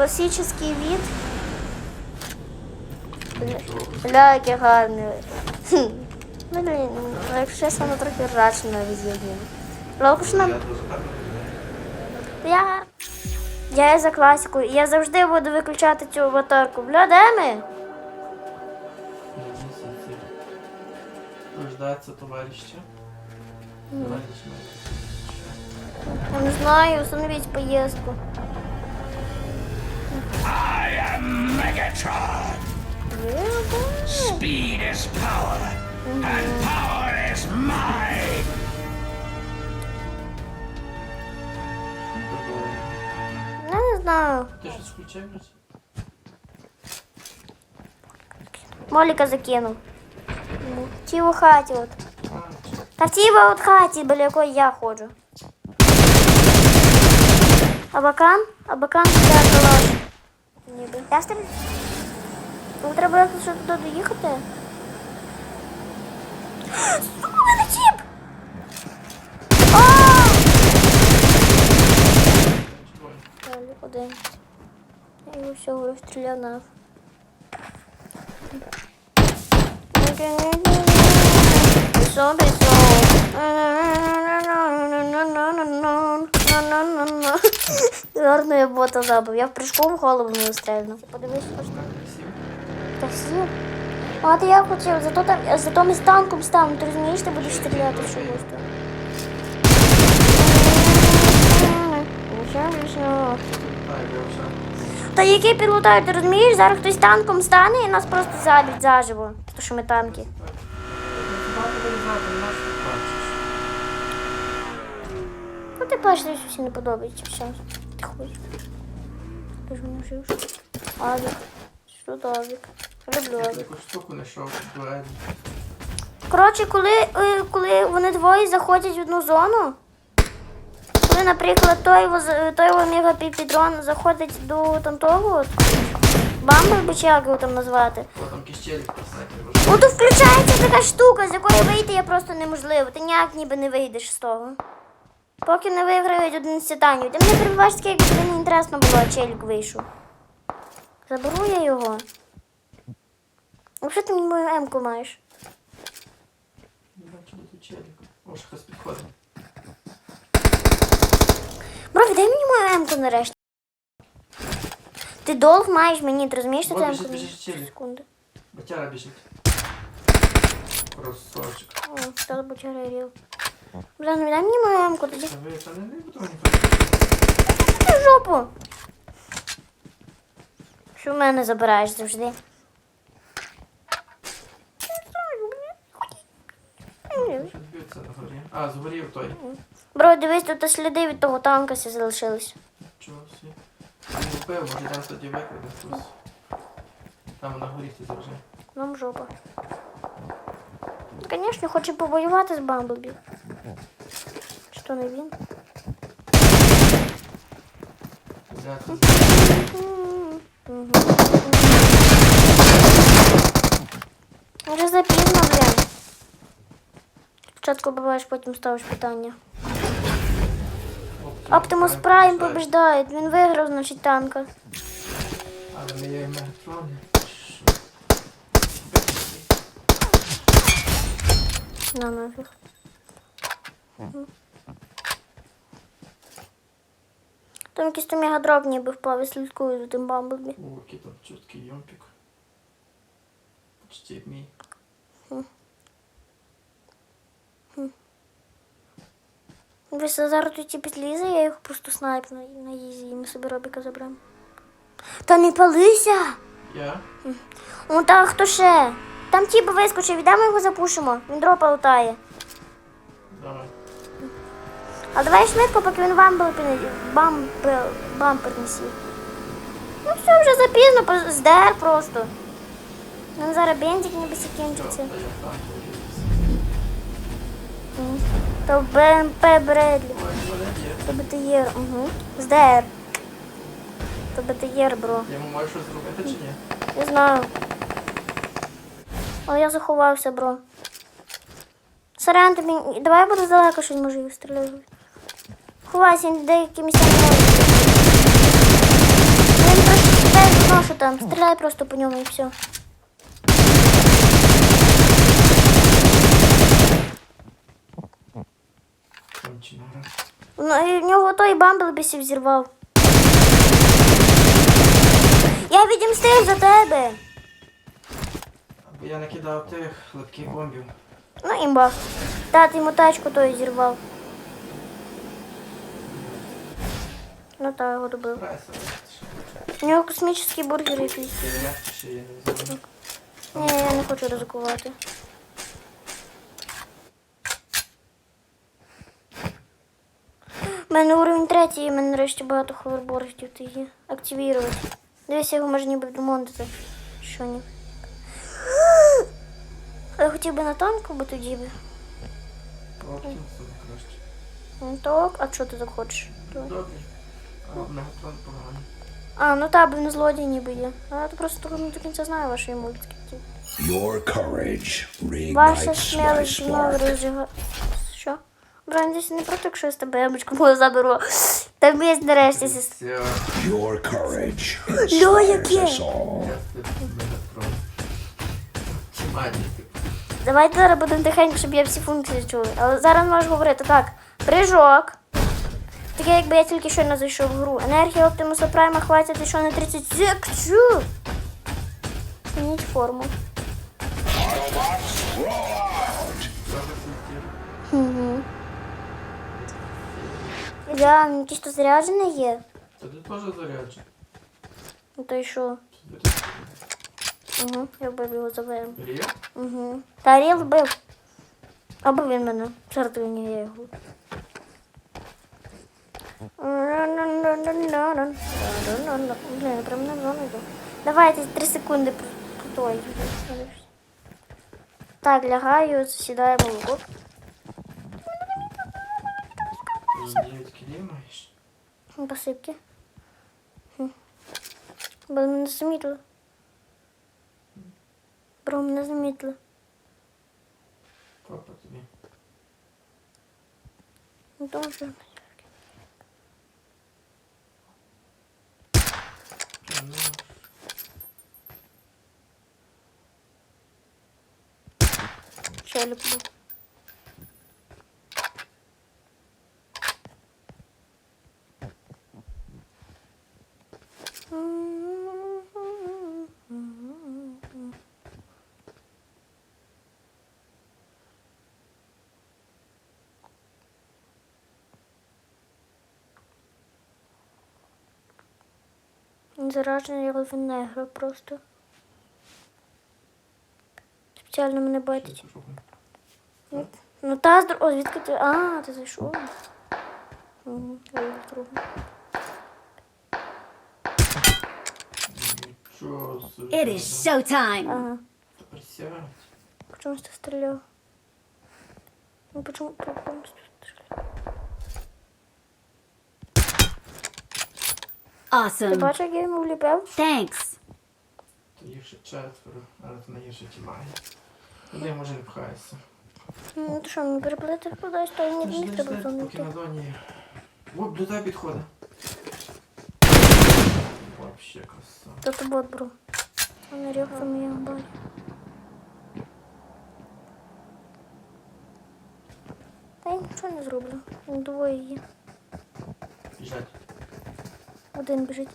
Класичний від. Бля, який гарний. Блін, якщо чесно, воно трохи рачно що нам Я. Я. За класику. Я завжди буду виключати цю аватарку. Бля, де ми? Дождаться товарища. Товарищ не знаю, установіть поїздку. I am Megatron. Speed is power, and power is mine. Я не знаю. Ти щось включив? Люся? Моліка закинув. Ну, Ті у хаті от. А, Та в тій от хаті, біля якої я ходжу. Абакан? Абакан я калаш. Ніби. Я стріляю. Ну, треба якось туди доїхати. Сука, мене двоє. Далі один. Я його всього розстріляв на. Пішов, пішов. Гарно я бота забив. Я в прыжку голову не стрельну. Подивись, хоч там. Та сів. А ти я хотів, зато там, зато ми з танком станемо, ти розумієш, ти будеш стріляти в чогось там. Та який пілотар, ти розумієш? Зараз хтось танком стане і нас просто заб'ють заживо. Тому що ми танки. Ну ти бачиш, що всі не подобається. Все. Ти хуй. Не живеш. Авік. Що то авік? Люблю Я таку штуку знайшов дуель. Коротше, коли, е, коли вони двоє заходять в одну зону, коли, наприклад, той, воз- той мегапіпідрон заходить до там того, от, бамбл, чи як його там назвати, там кіщелік поставити. Ну то включається така штука, з якої вийти є просто неможливо. Ти ніяк ніби не вийдеш з того. Поки не виграють один сітанів. Ти мене прибуваєш таке, якби тобі не інтересно було, а челік вийшов. Заберу я його. Взагалі ти мені мою емку маєш. Не бачу, тут челік. О, хтось підходить. Бро, віддай мені мою емку нарешті. Ти долг маєш мені, ти розумієш, що О, ти біжить, емку? біжить челік. Секунди. Батяра біжить. Красавчик. О, хто бочара Бля, ну віддай мені мою емку тоді. Не не. Ти в жопу. Що в мене забираєш завжди? А, згорів той. Бро, дивись, тут сліди від того танка всі залишились. Чого всі? Він вбив, може зараз тоді викраде хтось. Там на горі хтось завжди. Нам жопа. Звісно, хоче повоювати з Бамблбі. Що не він? Угу. Вже запізно, блін. Спочатку буваєш, потім ставиш питання. Оптимус Прайм побіждає. Він виграв, значить, танка. На нафіг. Там якийсь там мегадроп ніби впав і слідкую за тим Бамблбі. О, який там чуткий йомпік. Почти мій. Дивись, зараз тут підлізе, я їх просто снайпну на їзі, і ми собі робіка заберемо. Та не палися! Я? Ну та хто ще? Там тіп вискочив, віддамо його запушимо. Він дропа лутає. А давай швидко, поки він бампер, бампер, бампер не сів. Ну все, вже запізно, здер просто. Нам зараз бензик ніби закінчиться. То БМП Бредлі. То БТЄР, угу. Здер. То БТЄР, бро. Я йому можу щось зробити чи ні? Не знаю. Але я заховався, бро. Сорян, тобі. Давай я буду далеко щось може їх стріляти. Ховайся, він деякі місця не може. Він там. Стріляй просто по ньому і все. Ну, і в нього той Бамблбісі взірвав. Я відімстив за тебе. Або я накидав тих липких бомбів. Ну, імба. Тат йому тачку той зірвав. Ну так, його добив. Прайса. У нього космічний бургер якийсь. Я ще є не. Ні, я не хочу ризикувати. У мене уровень третій, і в мене нарешті багато ховерборгів є. Активірувати. Дивись, його можна ніби домонтити. Що ні. Я хотів би на танку, бо тоді би. Ну так, а що ти так хочеш? Добре. А ну так, бо він злодій ніби є. А я просто не до кінця знаю вашої мультики. Your courage Ваша смілость знову spark. розжига... Що? Брань, десь не проти, якщо я з тебе ямочку мою заберу. Там є нарешті сестра. Your courage Льо, яке? Давайте зараз будемо тихенько, щоб я всі функції чули. Але зараз можеш говорити так. Прыжок. Таке, якби я тільки щойно зайшов в гру. Енергія Оптимуса Прайма хватить ще на 30 секунд. Змініть форму. Угу. Я якийсь тут заряджений є. Та тут теж заряджено. Ну то й що? Угу. Я вбив його за ВМ. Угу. Та Ріл вбив. Або він мене. Ні, я його. Блін, я прям на зону йду. Давайте три секунди про про той. Так, лягаю, сідаємо в лук. Дев'ять кілів маєш? Посипки. Хм. Бо мене замітили. Бро, мене замітили. Папа тобі. Ну, Дуже. Ну, Що я люблю. Заражений просто. Спеціально мене байтить. що. Ну та здор... О, звідки ти. А, ти зайшов. Угу. It is showtime. Ага. Почему ты стрелял? Ну почему ты полностью стрелял? Ти бачиш, як я йому вліпив? Thanks. То їх ще четверо, але ти найгірше ті має. Туди може не пхаєшся. Ну ти що, мені переплити подасть, то Жди, не треба жди, поки на зоні. Оп, до тебе підходить. Вообще краса. То то бот, бро. А не рюкзак я бачу. Та я нічого не зроблю. Ну, Двоє є. Біжать. Один біжить.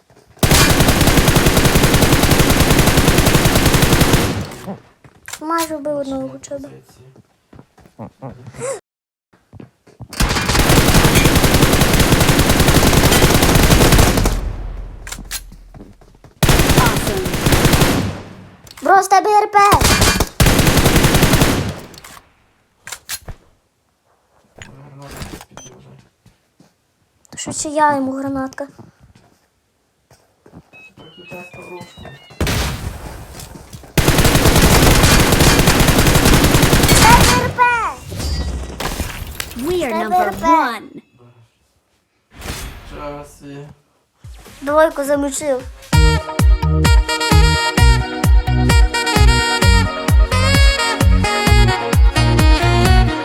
Майже вбив одного хоча. Позиції. Бро, що ще я йому гранатка. Number one. Часи. Двойку замочив.